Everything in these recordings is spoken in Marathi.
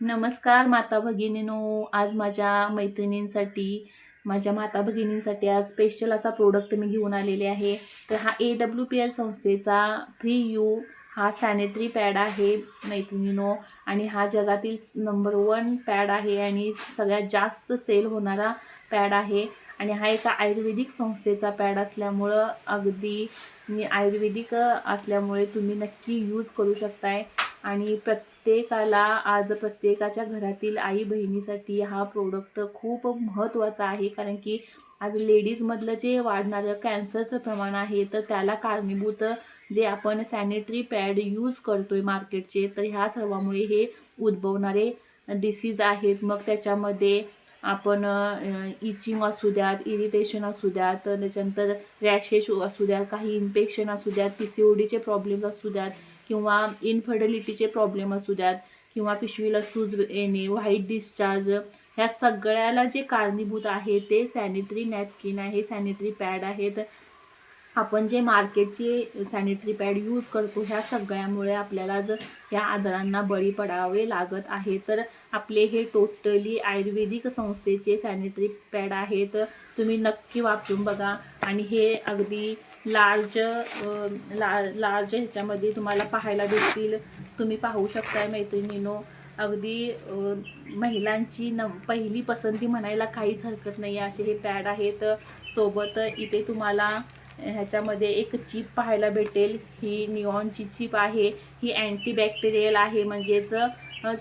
नमस्कार माता भगिनीनो. आज माझ्या मैत्रिणींसाठी माझ्या माता भगिनींसाठी आज स्पेशल असा प्रोडक्ट मी घेऊन आलेले आहे. तर हा ए डब्ल्यू पी एल संस्थेचा फ्री यू हा सॅनिटरी पॅड आहे मैत्रिणीनो. आणि हा जगातील नंबर वन पॅड आहे आणि सगळ्यात जास्त सेल होणारा पॅड आहे. आणि हा एका आयुर्वेदिक संस्थेचा पॅड असल्यामुळं अगदी आयुर्वेदिक असल्यामुळे तुम्ही नक्की यूज करू शकताय. आणि प्रत्येकाला आज प्रत्येकाच्या घरातील आई बहिणीसाठी हा प्रोडक्ट खूप महत्त्वाचा आहे. कारण की आज लेडीजमधलं जे वाढणारं कॅन्सरचं प्रमाण आहे तर त्याला कारणीभूत जे आपण सॅनिटरी पॅड यूज करतो आहे मार्केटचे तर ह्या सर्वामुळे हे उद्भवणारे डिसीज आहेत. मग त्याच्यामध्ये आपण इचिंग असू द्यात इरिटेशन असू द्यात त्याच्यानंतर रॅशेस असू द्यात काही इन्फेक्शन असू द्यात पी सी ओ डीचे प्रॉब्लेम्स असू द्यात किंवा इनफर्टिलिटीचे प्रॉब्लेम असू द्यात किंवा पिशवीला सूज येणे व्हाईट डिस्चार्ज ह्या सगळ्याला जे कारणीभूत आहे ते सॅनिटरी नॅपकिन आहे सॅनिटरी पॅड आहेत. आपण जे मार्केटचे सॅनिटरी पॅड यूज करतो ह्या सगळ्यामुळे आपल्याला जर ह्या आजारांना बळी पडावे लागत आहे तर आपले हे टोटली आयुर्वेदिक संस्थेचे सॅनिटरी पॅड आहेत. तुम्ही नक्की वापरून बघा. आणि हे अगदी लार्ज ला लार्ज ह्याच्यामध्ये तुम्हाला पाहायला भेटतील. तुम्ही पाहू शकताय मैत्रिणीनो. अगदी महिलांची न पहिली पसंती म्हणायला काहीच हरकत नाही. असे हे पॅड आहेत. सोबत इथे तुम्हाला ह्याच्यामध्ये एक चीप पाहायला भेटेल. ही निऑनची चीप आहे. ही अँटीबॅक्टेरियल आहे. म्हणजेच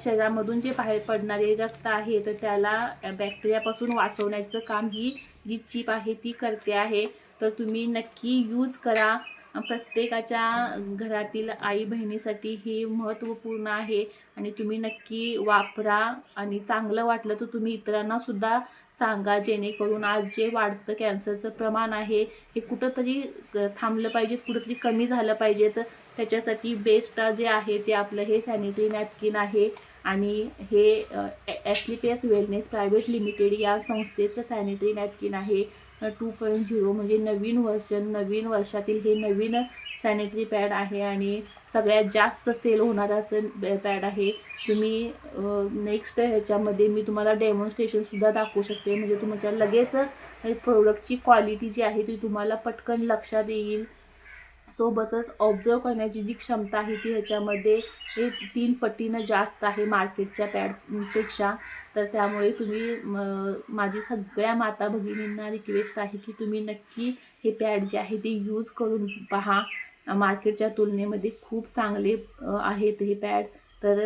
शरीरामधून जे बाहेर पडणारे रक्त आहे तर त्याला बॅक्टेरियापासून वाचवण्याचं काम ही जी चीप आहे ती करते आहे. तर तुम्ही नक्की यूज करा. प्रत्येकाच्या घरातील आई बहिणीसाठी हे महत्त्वपूर्ण आहे आणि तुम्ही नक्की वापरा आणि चांगलं वाटलं तर तुम्ही इतरांना सुद्धा सांगा जेणेकरून आज जे वाढतं कॅन्सरचं प्रमाण आहे हे कुठंतरी थांबलं पाहिजे कुठंतरी कमी झालं पाहिजे तर त्याच्यासाठी बेस्ट जे आहे ते आपलं हे सॅनिटरी नॅपकिन आहे. आणि हे एस वेलनेस प्रायव्हेट लिमिटेड या संस्थेचं सॅनिटरी नॅपकिन आहे टू पॉईंट झिरो म्हणजे नवीन वर्षन नवीन वर्षातील हे नवीन सॅनिटरी पॅड आहे आणि सगळ्यात जास्त सेल होणारा असं पॅड आहे. तुम्ही नेक्स्ट ह्याच्यामध्ये मी तुम्हाला डेमॉन्स्ट्रेशनसुद्धा दाखवू शकते. म्हणजे तुमच्या लगेच प्रोडक्टची क्वालिटी जी आहे ती तुम्हाला पटकन लक्षात येईल. सोबतच ऑब्झर्व करण्याची जी क्षमता आहे ती ह्याच्यामध्ये हे तीन पटीनं जास्त आहे मार्केटच्या पॅडपेक्षा तर त्यामुळे तुम्ही म- माझी सगळ्या माता भगिनींना रिक्वेस्ट आहे की तुम्ही नक्की हे पॅड जे आहे ते यूज करून पहा. मार्केटच्या तुलनेमध्ये खूप चांगले आहेत हे पॅड तर